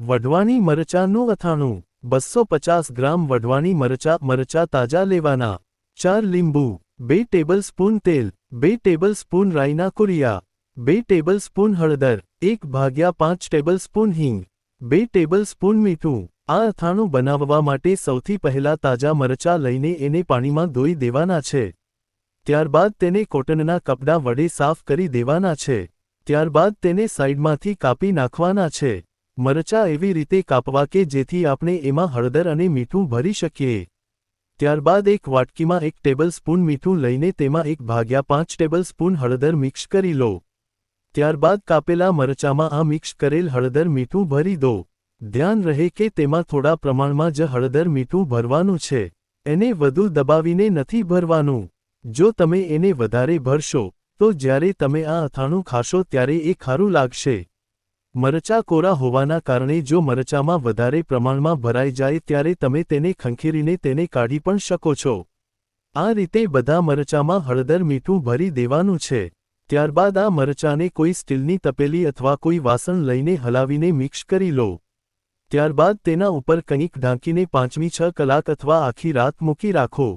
વઢવાની મરચાંનું અથાણું. બસો પચાસ ગ્રામ વઢવાની મરચા મરચા તાજા લેવાના. ચાર લીંબુ. બે ટેબલસ્પૂન તેલ. બે ટેબલસ્પૂન રાઈના કુરિયા. બે ટેબલસ્પૂન હળદર. એક ભાગ્યા પાંચ ટેબલસ્પૂન હિંગ. બે ટેબલસ્પૂન મીઠું. આ અથાણું બનાવવા માટે સૌથી પહેલા તાજા મરચાં લઈને એને પાણીમાં ધોઈ દેવાના છે. ત્યારબાદ તેને કોટનના કપડાં વડે સાફ કરી દેવાના છે. ત્યારબાદ તેને સાઇડમાંથી કાપી નાખવાના છે. મરચાં એવી રીતે કાપવા કે જેથી આપણે એમાં હળદર અને મીઠું ભરી શકીએ. ત્યારબાદ એક વાટકીમાં એક ટેબલસ્પૂન મીઠું લઈને તેમાં એક ભાગ્યા પાંચ ટેબલસ્પૂન હળદર મિક્સ કરી લો. ત્યારબાદ કાપેલા મરચામાં આ મિક્સ કરેલ હળદર મીઠું ભરી દો. ધ્યાન રહે કે તેમાં થોડા પ્રમાણમાં જ હળદર મીઠું ભરવાનું છે. એને વધુ દબાવીને નથી ભરવાનું. જો તમે એને વધારે ભરશો, તો જ્યારે તમે આ અથાણું ખાશો ત્યારે એ ખારું લાગશે. મરચા કોરા હોવાના કારણે જો મરચામાં વધારે પ્રમાણમાં ભરાઈ જાય ત્યારે તમે તેને ખંખેરીને તેને કાઢી પણ શકો છો. આ રીતે બધા મરચામાં હળદર મીઠું ભરી દેવાનું છે. ત્યારબાદ આ મરચાને કોઈ સ્ટીલની તપેલી અથવા કોઈ વાસણ લઈને હલાવીને મિક્સ કરી લો. ત્યારબાદ તેના ઉપર કંઈક ઢાંકીને પાંચમી છ કલાક અથવા આખી રાત મૂકી રાખો.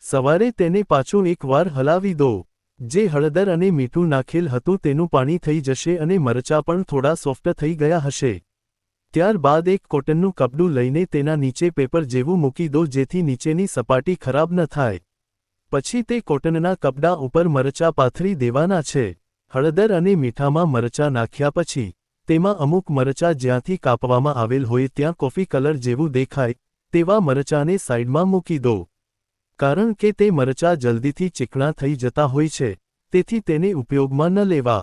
સવારે તેને પાછું એકવાર હલાવી દો. જે હળદર અને મીઠું નાખેલ હતું તેનું પાણી થઈ જશે અને મરચાં પણ થોડા સોફ્ટ થઈ ગયા હશે. ત્યારબાદ એક કોટનનું કપડું લઈને તેના નીચે પેપર જેવું મૂકી દો જેથી નીચેની સપાટી ખરાબ ન થાય. પછી તે કોટનના કપડાં ઉપર મરચાં પાથરી દેવાના છે. હળદર અને મીઠામાં મરચાં નાખ્યા પછી, તેમાં અમુક મરચાં જ્યાંથી કાપવામાં આવેલ હોય ત્યાં કોફી કલર જેવું દેખાય, તેવા મરચાંને સાઇડમાં મૂકી દો. કારણ કે તે મરચાં જલ્દીથી ચીકણા થઈ જતા હોય છે, તેથી તેને ઉપયોગમાં ન લેવા.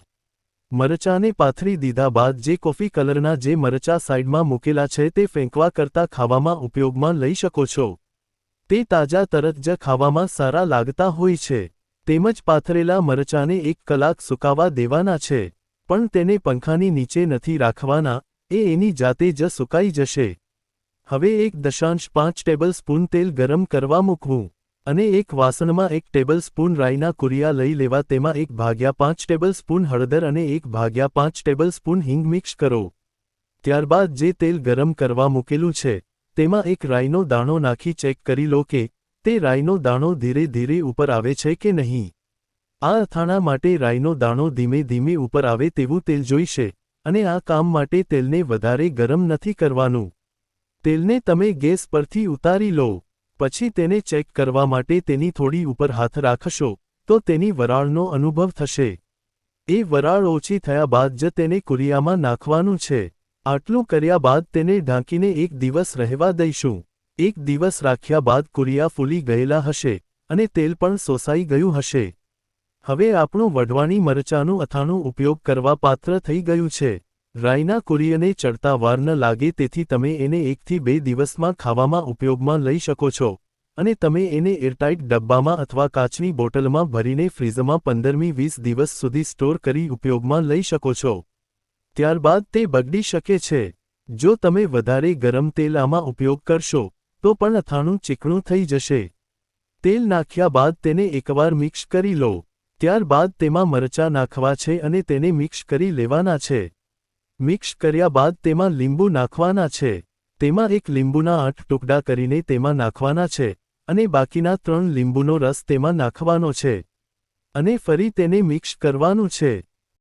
મરચાંને પાથરી દીધા બાદ જે કોફી કલરના જે મરચાં સાઇડમાં મૂકેલા છે તે ફેંકવા કરતાં ખાવામાં ઉપયોગમાં લઈ શકો છો. તે તાજા તરત જ ખાવામાં સારા લાગતા હોય છે. તેમજ પાથરેલા મરચાંને એક કલાક સુકાવા દેવાના છે, પણ તેને પંખાની નીચે નથી રાખવાના, એ એની જાતે જ સુકાઈ જશે. હવે એક દશાંશ પાંચ ટેબલ સ્પૂન તેલ ગરમ કરવા મૂકવું. અને એક વાસણમાં એક ટેબલ સ્પૂન રાઈના કુરિયા લઈ લેવા તેમાં એક ભાગ્યા પાંચ ટેબલ સ્પૂન હળદર અને એક ભાગ્યા પાંચ ટેબલ સ્પૂન હિંગ મિક્સ કરો. ત્યારબાદ જે તેલ ગરમ કરવા મૂકેલું છે, તેમાં એક રાઈનો દાણો નાખી ચેક કરી લો કે, તે રાઈનો દાણો ધીરે ધીરે ઉપર આવે છે કે નહીં. આ અથાણા માટે રાઈનો દાણો ધીમે ધીમે ઉપર આવે તેવું તેલ જોઈશે, અને આ કામ માટે તેલને વધારે ગરમ નથી કરવાનું. તેલને તમે ગેસ પરથી ઉતારી લો. પછી તેને ચેક કરવા માટે તેની થોડી ઉપર હાથ રાખશો, તો તેની વરાળનો અનુભવ થશે. એ વરાળ ઓછી થયા બાદ જ તેને કુરિયામાં નાખવાનું છે. આટલું કર્યા બાદ તેને ઢાંકીને એક દિવસ રહેવા દઈશું. એક દિવસ રાખ્યા બાદ કુરિયા ફૂલી ગયેલા હશે અને તેલ પણ સોસાઈ ગયું હશે. હવે આપણું વઢવાણી મરચાનું અથાણું ઉપયોગ કરવા પાત્ર થઈ ગયું છે. રાઈના કુરિયને ચડતા વાર ન લાગે તેથી તમે એને એકથી બે દિવસમાં ખાવામાં ઉપયોગમાં લઈ શકો છો. અને તમે એને એરટાઇટ ડબ્બામાં અથવા કાચની બોટલમાં ભરીને ફ્રીઝમાં પંદરમી વીસ દિવસ સુધી સ્ટોર કરી ઉપયોગમાં લઈ શકો છો. ત્યારબાદ તે બગડી શકે છે. જો તમે વધારે ગરમ તેલ આમાં ઉપયોગ કરશો, તો પણ અથાણું ચીકણું થઈ જશે. તેલ નાખ્યા બાદ તેને એકવાર મિક્સ કરી લો. ત્યારબાદ તેમાં મરચાં નાખવા છે અને તેને મિક્સ કરી લેવાના છે. મિક્સ કર્યા બાદ તેમાં લીંબુ નાખવાના છે. તેમાં એક લીંબુના આઠ ટુકડા કરીને તેમાં નાખવાના છે અને બાકીના ત્રણ લીંબુનો રસ તેમાં નાખવાનો છે. અને ફરી તેને મિક્સ કરવાનું છે.